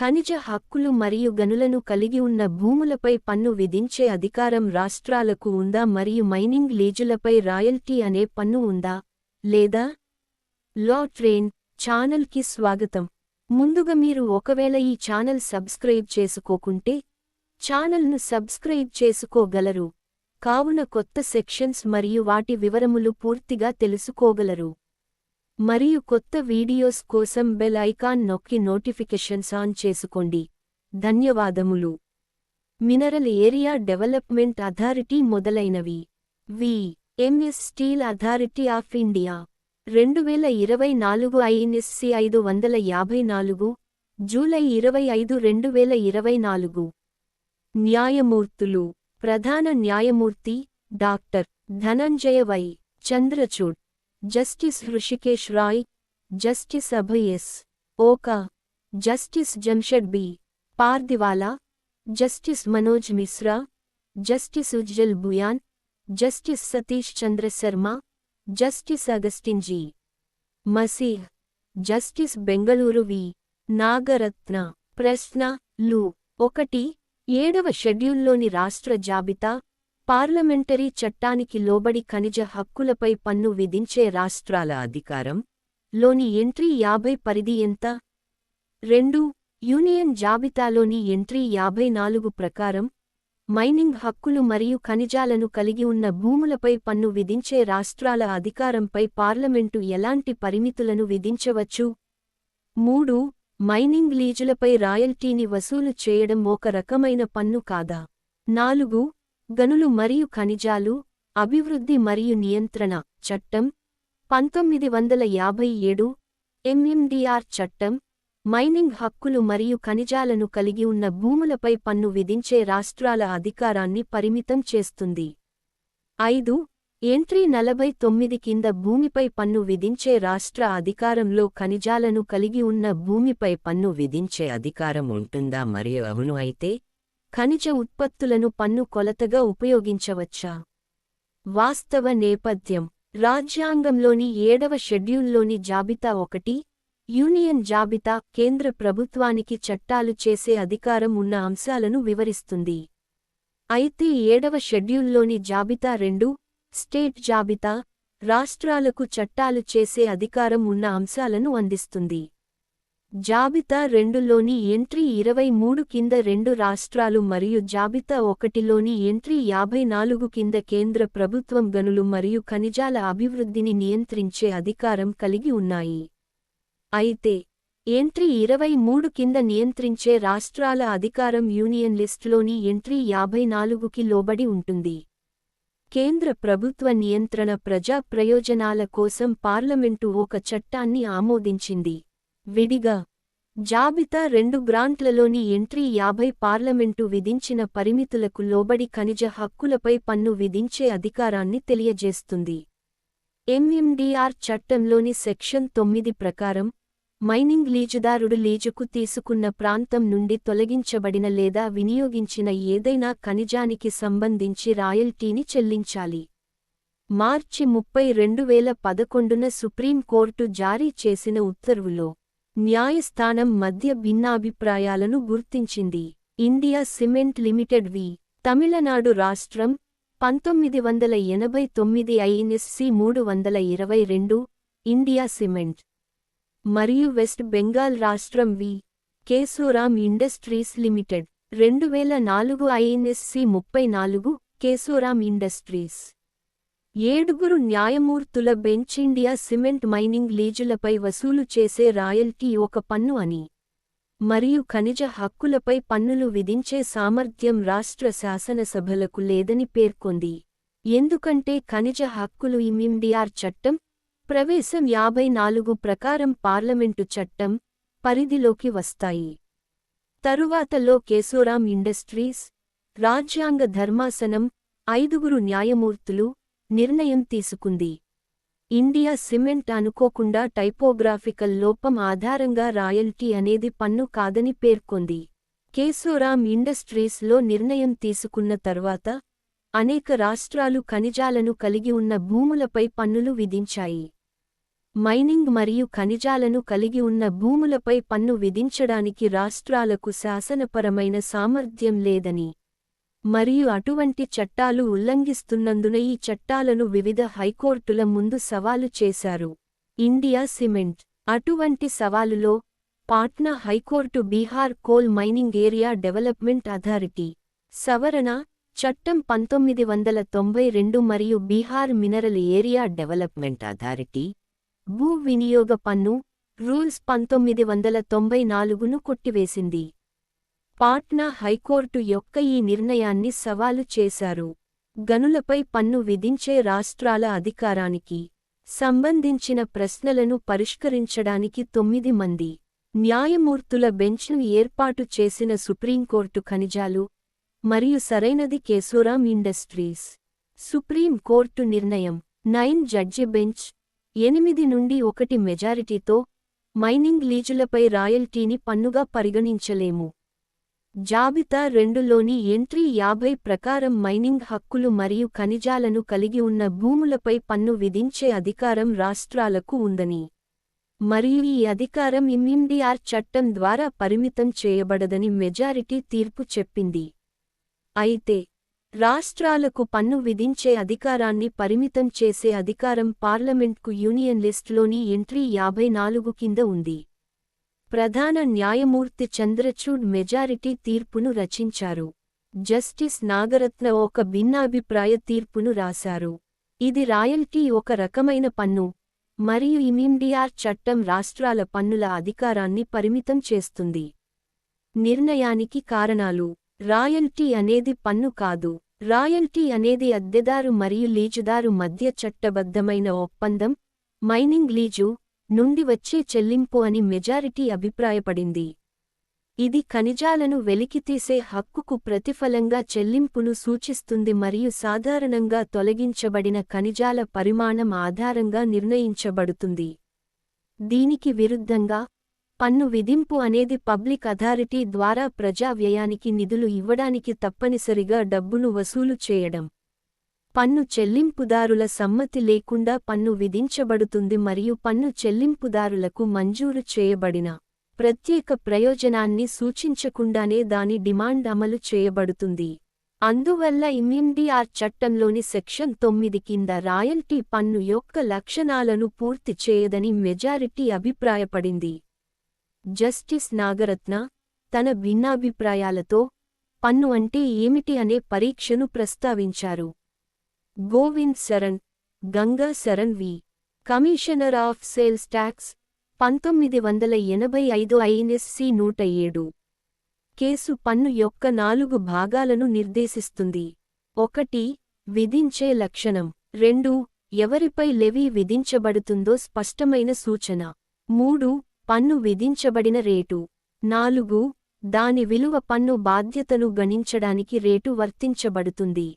ఖనిజ హక్కులు మరియు గనులను కలిగి ఉన్న భూములపై పన్ను విధించే అధికారం రాష్ట్రాలకు ఉందా మరియు మైనింగ్ లీజులపై రాయల్టీ అనే పన్ను ఉందా? లేదా? లా ట్రైన్ ఛానల్కి స్వాగతం. ముందుగా మీరు ఒకవేళ ఈ ఛానల్ సబ్స్క్రైబ్ చేసుకోకుంటే ఛానల్ను సబ్స్క్రైబ్ చేసుకోగలరు. కావున కొత్త సెక్షన్స్ మరియు వాటి వివరములు పూర్తిగా తెలుసుకోగలరు. మరియు కొత్త వీడియోస్ కోసం బెల్ ఐకాన్ నొక్కి నోటిఫికేషన్స్ ఆన్ చేసుకోండి. ధన్యవాదములు. మినరల్ ఏరియా డెవలప్మెంట్ అథారిటీ మొదలైనవి. V. MS Steel Authority of India. రెండు వేల ఇరవై నాలుగు ఐఎన్ఎస్సి ఐదు వందల యాభై నాలుగు. జూలై ఇరవై ఐదు రెండు వేల ఇరవై నాలుగు. న్యాయమూర్తులు. ప్రధాన న్యాయమూర్తి doctor. Dhananjaya Y. Chandrachud. Justice Hrishikesh Roy justice Abhay S Oka Oka justice Jamshed B Pardiwala justice Manoj Mishra justice Ujjal Bhuyan justice Satish Chandra Sharma justice Augustine G. Masih justice Bengaluru V. Nagarathna ప్రశ్న లు. ఒకటి ఏడవ షెడ్యూల్లోని రాష్ట్ర జాబితా parliamentary చట్టానికి లోబడి ఖనిజ హక్కులపై పన్ను విధించే రాష్ట్రాల అధికారం. లోని ఎంట్రీ యాభై పరిధి ఎంత? రెండు. యూనియన్ జాబితాలోని ఎంట్రీ యాభై నాలుగు ప్రకారం మైనింగ్ హక్కులు మరియు ఖనిజాలను కలిగి ఉన్న భూములపై పన్ను విధించే రాష్ట్రాల అధికారంపై పార్లమెంటు ఎలాంటి పరిమితులను విధించవచ్చు? మూడు. మైనింగ్ లీజులపై రాయల్టీని వసూలు చేయడం ఒక రకమైన పన్ను కాదా? నాలుగు. గనులు మరియు ఖనిజాలు అభివృద్ధి మరియు నియంత్రణ చట్టం పంతొమ్మిది వందల యాభై ఏడు ఎంఎండిఆర్ చట్టం మైనింగ్ హక్కులు మరియు ఖనిజాలను కలిగి ఉన్న భూములపై పన్ను విధించే రాష్ట్రాల అధికారాన్ని పరిమితం చేస్తుంది. ఐదు ఎంట్రీ నలభై తొమ్మిది కింద భూమిపై పన్ను విధించే రాష్ట్ర అధికారంలో ఖనిజాలను కలిగి ఉన్న భూమిపై పన్ను విధించే అధికారం ఉంటుందా? మరియు అవును అయితే ఖనిజ ఉత్పత్తులను పన్ను కొలతగా ఉపయోగించవచ్చా? వాస్తవ నేపథ్యం. రాజ్యాంగంలోని ఏడవ షెడ్యూల్లోని జాబితా ఒకటి యూనియన్ జాబితా కేంద్ర ప్రభుత్వానికి చట్టాలు చేసే అధికారం ఉన్న అంశాలను వివరిస్తుంది. అయితే ఏడవ షెడ్యూల్లోని జాబితా రెండు స్టేట్ జాబితా రాష్ట్రాలకు చట్టాలు చేసే అధికారం ఉన్న అంశాలను అందిస్తుంది. జాబితా రెండులోని ఎంట్రీ ఇరవై మూడు కింద రెండు రాష్ట్రాలు మరియు జాబితా ఒకటిలోని ఎంట్రీ యాభై నాలుగు కింద కేంద్ర ప్రభుత్వం గనులు మరియు ఖనిజాల అభివృద్ధిని నియంత్రించే అధికారం కలిగి ఉన్నాయి. అయితే ఎంట్రీ ఇరవై మూడు కింద నియంత్రించే రాష్ట్రాల అధికారం యూనియన్ లిస్టులోని ఎంట్రీ యాభై నాలుగుకి లోబడి ఉంటుంది. కేంద్ర ప్రభుత్వ నియంత్రణ ప్రజా ప్రయోజనాల కోసం పార్లమెంటు ఒక చట్టాన్ని ఆమోదించింది. విడిగా. జాబితా రెండు గ్రాంట్లలోని ఎంట్రీ యాభై పార్లమెంటు విధించిన పరిమితులకు లోబడి ఖనిజ హక్కులపై పన్ను విధించే అధికారాన్ని తెలియజేస్తుంది. ఎంఎండిఆర్ చట్టంలోని సెక్షన్ తొమ్మిది ప్రకారం మైనింగ్ లీజుదారుడు లీజుకు తీసుకున్న ప్రాంతం నుండి తొలగించబడిన లేదా వినియోగించిన ఏదైనా ఖనిజానికి సంబంధించి రాయల్టీని చెల్లించాలి. మార్చి ముప్పై రెండు వేల పదకొండున సుప్రీంకోర్టు జారీ చేసిన ఉత్తర్వులో న్యాయస్థానం మధ్య భిన్నాభిప్రాయాలను గుర్తించింది. India Cement Limited V. Tamil Nadu రాష్ట్రం పంతొమ్మిది వందల ఎనభై తొమ్మిది ఐఎన్ఎస్సి మూడు వందల ఇరవై రెండు ఇండియా సిమెంట్. మరియు వెస్ట్ బెంగాల్ రాష్ట్రం వి. Kesoram industries limited. రెండు వేల నాలుగు ఐఎన్ఎస్సి ముప్పై నాలుగు కేశోరామ్ ఇండస్ట్రీస్. ఏడుగురు న్యాయమూర్తుల బెంచ్ ఇండియా సిమెంట్ మైనింగ్ లీజులపై వసూలు చేసే రాయల్టీ ఒక పన్ను అని. మరియు ఖనిజ హక్కులపై పన్నులు విధించే సామర్థ్యం రాష్ట్ర శాసనసభలకు లేదని పేర్కొంది. ఎందుకంటే ఖనిజ హక్కులు ఇమిండిఆర్ చట్టం ప్రవేశం యాభై నాలుగు ప్రకారం పార్లమెంటు చట్టం పరిధిలోకి వస్తాయి. తరువాతలో కేశోరాం ఇండస్ట్రీస్ రాజ్యాంగ ధర్మాసనం ఐదుగురు న్యాయమూర్తులు నిర్ణయం తీసుకుంది. ఇండియా సిమెంట్ అనుకోకుండా టైపోగ్రాఫికల్ లోపం ఆధారంగా రాయల్టీ అనేది పన్ను కాదని పేర్కొంది. కేశోరాం ఇండస్ట్రీస్లో నిర్ణయం తీసుకున్న తర్వాత అనేక రాష్ట్రాలు ఖనిజాలను కలిగి ఉన్న భూములపై పన్నులు విధించాయి. మైనింగ్ మరియు ఖనిజాలను కలిగి ఉన్న భూములపై పన్ను విధించడానికి రాష్ట్రాలకు శాసనపరమైన సామర్థ్యం లేదని మరియు అటువంటి చట్టాలు ఉల్లంఘిస్తున్నందున ఈ చట్టాలను వివిధ హైకోర్టుల ముందు సవాలు చేశారు. India Cement. అటువంటి సవాలులో Patna high court Bihar coal mining area development authority. సవరణ చట్టం పంతొమ్మిది వందల తొంభై రెండు మరియు Bihar mineral area development authority. భూ వినియోగ పన్ను రూల్స్ పంతొమ్మిది వందల తొంభై నాలుగును కొట్టివేసింది. పాట్నా హైకోర్టు యొక్క ఈ నిర్ణయాన్ని సవాలు చేశారు. గనులపై పన్ను విధించే రాష్ట్రాల అధికారానికి సంబంధించిన ప్రశ్నలను పరిష్కరించడానికి తొమ్మిది మంది న్యాయమూర్తుల బెంచ్ను ఏర్పాటు చేసిన సుప్రీంకోర్టు ఖనిజాలు మరియు సరైనది కేశోరాం ఇండస్ట్రీస్. సుప్రీం కోర్టు నిర్ణయం నైన్ జడ్జి బెంచ్ ఎనిమిది నుండి ఒకటి మెజారిటీతో మైనింగ్ లీజులపై రాయల్టీని పన్నుగా పరిగణించలేము. జాబితా రెండులోని ఎంట్రీ యాభై ప్రకారం మైనింగ్ హక్కులు మరియు ఖనిజాలను కలిగి ఉన్న భూములపై పన్ను విధించే అధికారం రాష్ట్రాలకు ఉందని. మరియు ఈ అధికారం ఇమ్మిండిఆర్ చట్టం ద్వారా పరిమితం చేయబడదని మెజారిటీ తీర్పు చెప్పింది. అయితే రాష్ట్రాలకు పన్ను విధించే అధికారాన్ని పరిమితం చేసే అధికారం పార్లమెంట్కు యూనియన్ లిస్టులోని ఎంట్రీ యాభై నాలుగు కింద ఉంది. ప్రధాన న్యాయమూర్తి చంద్రచూడ్ మెజారిటీ తీర్పును రచించారు. జస్టిస్ నాగరత్న ఒక భిన్నాభిప్రాయ తీర్పును రాశారు. ఇది రాయల్టీ ఒక రకమైన పన్ను మరియు ఇమిండియార్ చట్టం రాష్ట్రాల పన్నుల అధికారాన్ని పరిమితం చేస్తుంది. నిర్ణయానికి కారణాలు రాయల్టీ అనేది పన్ను కాదు. రాయల్టీ అనేది అద్దెదారు మరియు లీజుదారు మధ్య చట్టబద్ధమైన ఒప్పందం మైనింగ్ లీజు నుండి వచ్చే చెల్లింపు అని మెజారిటీ అభిప్రాయపడింది. ఇది ఖనిజాలను వెలికితీసే హక్కుకు ప్రతిఫలంగా చెల్లింపును సూచిస్తుంది మరియు సాధారణంగా తొలగించబడిన ఖనిజాల పరిమాణం ఆధారంగా నిర్ణయించబడుతుంది. దీనికి విరుద్ధంగా పన్ను విధింపు అనేది పబ్లిక్ అథారిటీ ద్వారా ప్రజా వ్యయానికి నిధులు ఇవ్వడానికి తప్పనిసరిగా డబ్బును వసూలు చేయడం. పన్ను చెల్లింపుదారుల సమ్మతి లేకుండా పన్ను విధించబడుతుంది మరియు పన్ను చెల్లింపుదారులకు మంజూరు చేయబడిన ప్రత్యేక ప్రయోజనాన్ని సూచించకుండానే దాని డిమాండ్ అమలు చేయబడుతుంది. అందువల్ల ఇమ్ఎండిఆర్ చట్టంలోని సెక్షన్ తొమ్మిది కింద రాయల్టీ పన్ను యొక్క లక్షణాలను పూర్తి చేయదని మెజారిటీ అభిప్రాయపడింది. జస్టిస్ నాగరత్న తన భిన్నాభిప్రాయాలతో పన్ను అంటే ఏమిటి? అనే పరీక్షను ప్రస్తావించారు. Govind Saran Ganga Saran V. Commissioner of sales tax పంతొమ్మిది వందల ఎనభై ఐదు ఐఎన్ఎస్సి నూట ఏడు. కేసు పన్ను యొక్క నాలుగు భాగాలను నిర్దేశిస్తుంది. ఒకటి విధించే లక్షణం. రెండు ఎవరిపై లెవీ విధించబడుతుందో స్పష్టమైన సూచన. మూడు పన్ను విధించబడిన రేటు. నాలుగు దాని విలువ పన్ను బాధ్యతను గణించడానికి రేటు వర్తించబడుతుంది.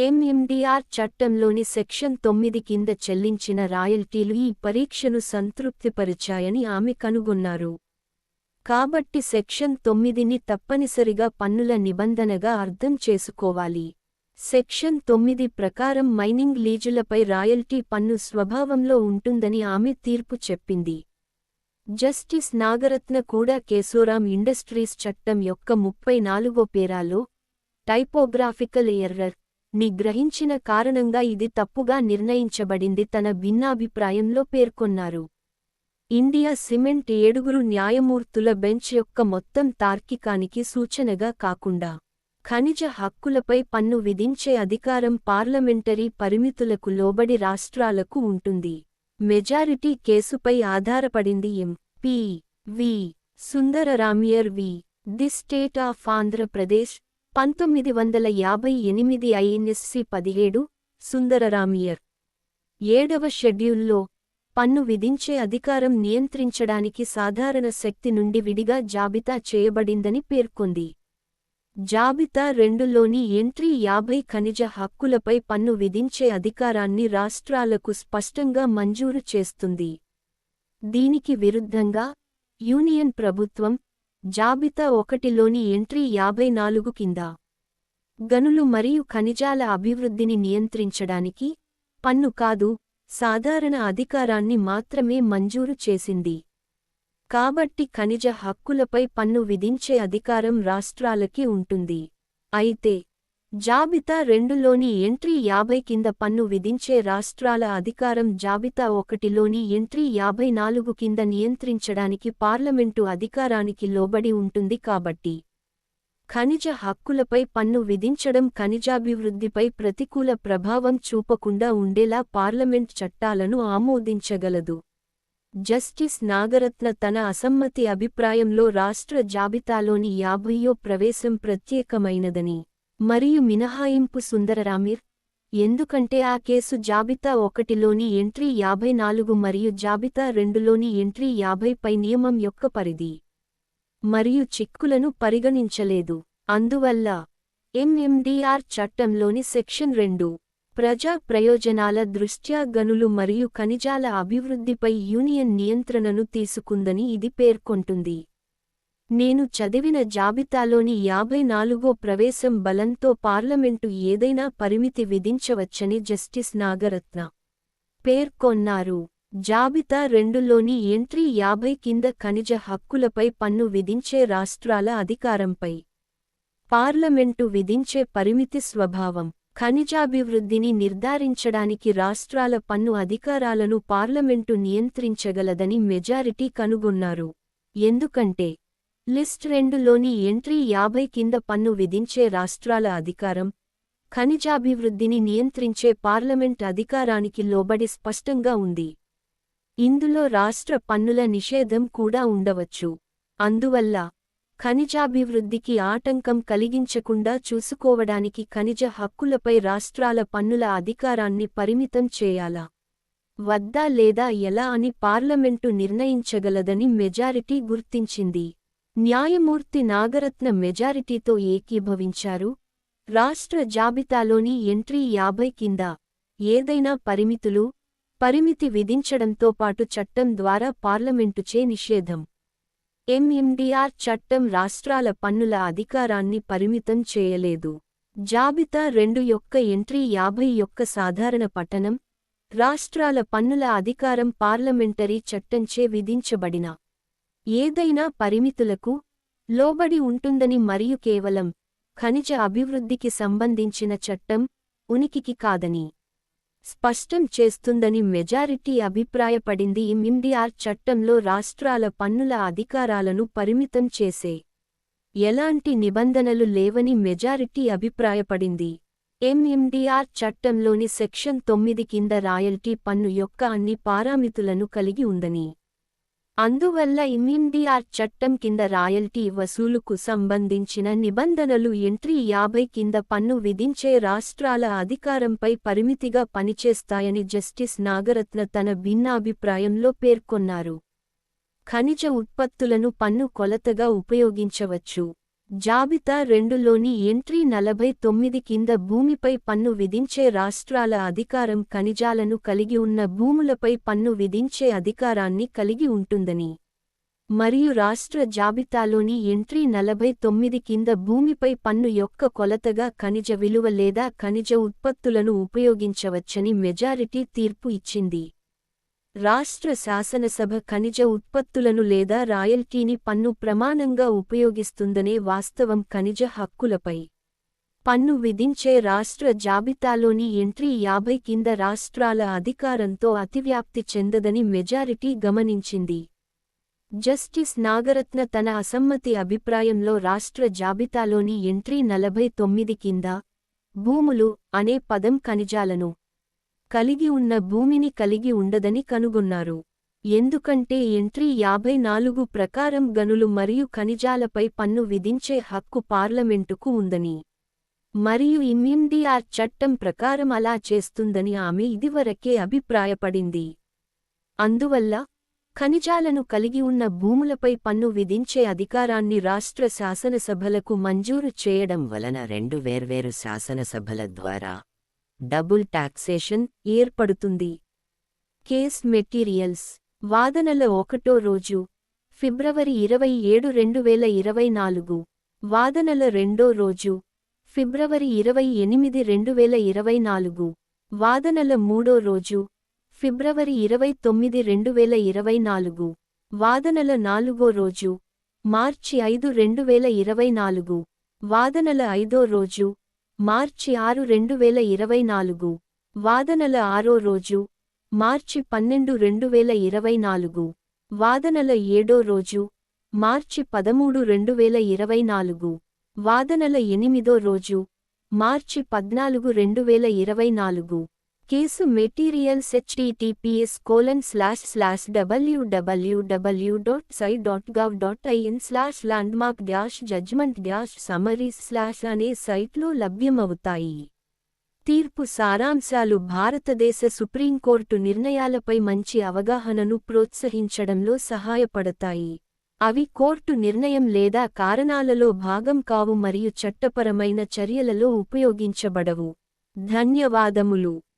ఎంఎండిఆర్ చట్టంలోని సెక్షన్ తొమ్మిది కింద చెల్లించిన రాయల్టీలు ఈ పరీక్షను సంతృప్తిపరిచాయని ఆమె కనుగొన్నారు. కాబట్టి సెక్షన్ తొమ్మిదిని తప్పనిసరిగా పన్నుల నిబంధనగా అర్థం చేసుకోవాలి. సెక్షన్ తొమ్మిది ప్రకారం మైనింగ్ లీజులపై రాయల్టీ పన్ను స్వభావంలో ఉంటుందని ఆమె తీర్పు చెప్పింది. జస్టిస్ నాగరత్న కూడా కేశోరాం ఇండస్ట్రీస్ చట్టం యొక్క ముప్పై నాలుగో పేరాలో టైపోగ్రాఫికల్ ఎర్రర్ ని గ్రహించిన కారణంగా ఇది తప్పుగా నిర్ణయించబడింది తన భిన్నాభిప్రాయంలో పేర్కొన్నారు. ఇండియా సిమెంట్ ఏడుగురు న్యాయమూర్తుల బెంచ్ యొక్క మొత్తం తార్కికానికి సూచనగా కాకుండా ఖనిజ హక్కులపై పన్ను విధించే అధికారం పార్లమెంటరీ పరిమితులకు లోబడి రాష్ట్రాలకు ఉంటుంది. మెజారిటీ కేసుపై ఆధారపడింది M. P. V. Sundararamier V. The state of Andhra Pradesh పంతొమ్మిది వందల యాభై ఎనిమిది ఐఎన్ఎస్సి పదిహేడు సుందరరామియర్ ఏడవ షెడ్యూల్లో పన్ను విధించే అధికారం నియంత్రించడానికి సాధారణ శక్తి నుండి విడిగా జాబితా చేయబడిందని పేర్కొంది. జాబితా రెండులోని ఎంట్రీ యాభై ఖనిజ హక్కులపై పన్ను విధించే అధికారాన్ని రాష్ట్రాలకు స్పష్టంగా మంజూరు చేస్తుంది. దీనికి విరుద్ధంగా యూనియన్ ప్రభుత్వం జాబితా ఒకటిలోని ఎంట్రీ యాభై నాలుగు కింద. గనులు మరియు ఖనిజాల అభివృద్ధిని నియంత్రించడానికి పన్ను కాదు సాధారణ అధికారాన్ని మాత్రమే మంజూరు చేసింది. కాబట్టి ఖనిజ హక్కులపై పన్ను విధించే అధికారం రాష్ట్రాలకి ఉంటుంది. అయితే జాబితా రెండులోని ఎంట్రీ యాభై కింద పన్ను విధించే రాష్ట్రాల అధికారం జాబితా ఒకటిలోని ఎంట్రీ యాభై నాలుగు కింద నియంత్రించడానికి పార్లమెంటు అధికారానికి లోబడి ఉంటుంది కాబట్టి ఖనిజ హక్కులపై పన్ను విధించడం ఖనిజాభివృద్ధిపై ప్రతికూల ప్రభావం చూపకుండా ఉండేలా పార్లమెంట్ చట్టాలను ఆమోదించగలదు. జస్టిస్ నాగరత్న తన అసమ్మతి అభిప్రాయంలో రాష్ట్ర జాబితాలోని యాభయ్యో ప్రవేశం ప్రత్యేకమైనదని మరియు మినహాయింపు సుందరరామిర్ ఎందుకంటే ఆ కేసు జాబితా ఒకటిలోని ఎంట్రీ యాభై నాలుగు మరియు జాబితా రెండులోని ఎంట్రీ యాభైపై నియమం యొక్క పరిధి మరియు చిక్కులను పరిగణించలేదు. అందువల్ల ఎంఎండిఆర్ చట్టంలోని సెక్షన్ రెండు ప్రజా ప్రయోజనాల దృష్ట్యా గనులు మరియు ఖనిజాల అభివృద్ధిపై యూనియన్ నియంత్రణను తీసుకుందని ఇది పేర్కొంటుంది. నేను చదివిన జాబితాలోని యాభై నాలుగో ప్రవేశం బలంతో పార్లమెంటు ఏదైనా పరిమితి విధించవచ్చని జస్టిస్ నాగరత్న పేర్కొన్నారు జాబితా రెండులోని ఎంట్రీ యాభై కింద ఖనిజ హక్కులపై పన్ను విధించే రాష్ట్రాల అధికారంపై. పార్లమెంటు విధించే పరిమితి స్వభావం ఖనిజాభివృద్ధిని నిర్ధారించడానికి రాష్ట్రాల పన్ను అధికారాలను పార్లమెంటు నియంత్రించగలదని మెజారిటీ కనుగొన్నారు. ఎందుకంటే లిస్ట్ రెండులోని ఎంట్రీ యాభై కింద పన్ను విధించే రాష్ట్రాల అధికారం ఖనిజాభివృద్ధిని నియంత్రించే పార్లమెంట్ అధికారానికి లోబడి స్పష్టంగా ఉంది. ఇందులో రాష్ట్ర పన్నుల నిషేధం కూడా ఉండవచ్చు. అందువల్ల ఖనిజాభివృద్ధికి ఆటంకం కలిగించకుండా చూసుకోవడానికి ఖనిజ హక్కులపై రాష్ట్రాల పన్నుల అధికారాన్ని పరిమితం చేయాలా? వద్దా లేదా ఎలా అని పార్లమెంటు నిర్ణయించగలదని మెజారిటీ గుర్తించింది. న్యాయమూర్తి నాగరత్న మెజారిటీతో ఏకీభవించారు. రాష్ట్ర జాబితాలోని ఎంట్రీ యాభై కింద ఏదైనా పరిమితులు పరిమితి విధించడంతో పాటు చట్టం ద్వారా పార్లమెంటుచే నిషేధం. ఎంఎండిఆర్ చట్టం రాష్ట్రాల పన్నుల అధికారాన్ని పరిమితం చేయలేదు. జాబితా రెండు యొక్క ఎంట్రీ యాభై యొక్క సాధారణ పట్టణం రాష్ట్రాల పన్నుల అధికారం పార్లమెంటరీ చట్టంచే విధించబడిన ఏదైనా పరిమితులకు లోబడి ఉంటుందని మరియు కేవలం ఖనిజ అభివృద్ధికి సంబంధించిన చట్టం ఉనికికి కాదని స్పష్టం చేస్తుందని మెజారిటీ అభిప్రాయపడింది. ఎంఎండిఆర్ చట్టంలో రాష్ట్రాల పన్నుల అధికారాలను పరిమితం చేసే ఎలాంటి నిబంధనలు లేవని మెజారిటీ అభిప్రాయపడింది. ఎంఎండిఆర్ చట్టంలోని సెక్షన్ తొమ్మిది కింద రాయల్టీ పన్ను యొక్క అన్ని పారామితులను కలిగి ఉందని అందువల్ల ఇమ్యూన్డిఆర్ చట్టం కింద రాయల్టీ వసూలుకు సంబంధించిన నిబంధనలు ఎంట్రీ యాభై కింద పన్ను విధించే రాష్ట్రాల అధికారంపై పరిమితిగా పనిచేస్తాయని జస్టిస్ నాగరత్న తన భిన్నాభిప్రాయంలో పేర్కొన్నారు. ఖనిజ ఉత్పత్తులను పన్ను కొలతగా ఉపయోగించవచ్చు. జాబితా రెండులోని ఎంట్రీ నలభై తొమ్మిది కింద భూమిపై పన్ను విధించే రాష్ట్రాల అధికారం ఖనిజాలను కలిగి ఉన్న భూములపై పన్ను విధించే అధికారాన్ని కలిగి ఉంటుందని. మరియు రాష్ట్ర జాబితాలోని ఎంట్రీ నలభై తొమ్మిది కింద భూమిపై పన్ను యొక్క కొలతగా ఖనిజ విలువ లేదా ఖనిజ ఉత్పత్తులను ఉపయోగించవచ్చని మెజారిటీ తీర్పు ఇచ్చింది. రాష్ట్ర శాసనసభ ఖనిజ ఉత్పత్తులను లేదా రాయల్టీని పన్ను ప్రమాణంగా ఉపయోగిస్తుందనే వాస్తవం ఖనిజ హక్కులపై. పన్ను విధించే రాష్ట్ర జాబితాలోని ఎంట్రీ యాభై కింద రాష్ట్రాల అధికారంతో అతివ్యాప్తి చెందదని మెజారిటీ గమనించింది. జస్టిస్ నాగరత్న తన అసమ్మతి అభిప్రాయంలో రాష్ట్ర జాబితాలోని ఎంట్రీ నలభై తొమ్మిది కింద భూములు అనే పదం ఖనిజాలను కలిగి ఉన్న భూమిని కలిగి ఉండదని కనుగొన్నారు. ఎందుకంటే ఎంట్రీ యాభై నాలుగు ప్రకారం గనులు మరియు ఖనిజాలపై పన్ను విధించే హక్కు పార్లమెంటుకు ఉందని. మరియు ఇమ్యుండిఆర్ చట్టం ప్రకారం అలా చేస్తుందని ఆమె ఇదివరకే అభిప్రాయపడింది. అందువల్ల ఖనిజాలను కలిగి ఉన్న భూములపై పన్ను విధించే అధికారాన్ని రాష్ట్ర శాసనసభలకు మంజూరు చేయడం వలన రెండు వేర్వేరు శాసనసభల ద్వారా డబుల్ టాక్సేషన్ ఏర్పడుతుంది. Case materials. వాదనల ఒకటో రోజు. ఫిబ్రవరి ఇరవై ఏడు రెండు వేల ఇరవై నాలుగు. వాదనల రెండో రోజు. ఫిబ్రవరి ఇరవై ఎనిమిది రెండు వేల ఇరవై నాలుగు. వాదనల మూడో రోజు. ఫిబ్రవరి ఇరవై తొమ్మిది రెండు వేల ఇరవై నాలుగు. వాదనల నాలుగో రోజు. మార్చి ఐదు రెండు వేల ఇరవై నాలుగు. వాదనల ఐదో రోజు. మార్చి ఆరు రెండు వేల ఇరవై నాలుగు. వాదనల ఆరో రోజు మార్చి పన్నెండు రెండు వేల ఇరవై నాలుగు. వాదనల ఏడో రోజు మార్చి పదమూడు రెండు వేల ఇరవై నాలుగు. వాదనల ఎనిమిదో రోజు మార్చి పద్నాలుగు రెండు వేల ఇరవై నాలుగు. Case materials HTTPS colon slash slash WWW dot sci dot gov dot in slash landmark dash judgement dash summaries slash అనే సైట్లో లభ్యమవుతాయి. తీర్పు సారాంశాలు భారతదేశ సుప్రీంకోర్టు నిర్ణయాలపై మంచి అవగాహనను ప్రోత్సహించడంలో సహాయపడతాయి. అవి కోర్టు నిర్ణయం లేదా కారణాలలో భాగం కావు మరియు చట్టపరమైన చర్యలలో ఉపయోగించబడవు. ధన్యవాదములు.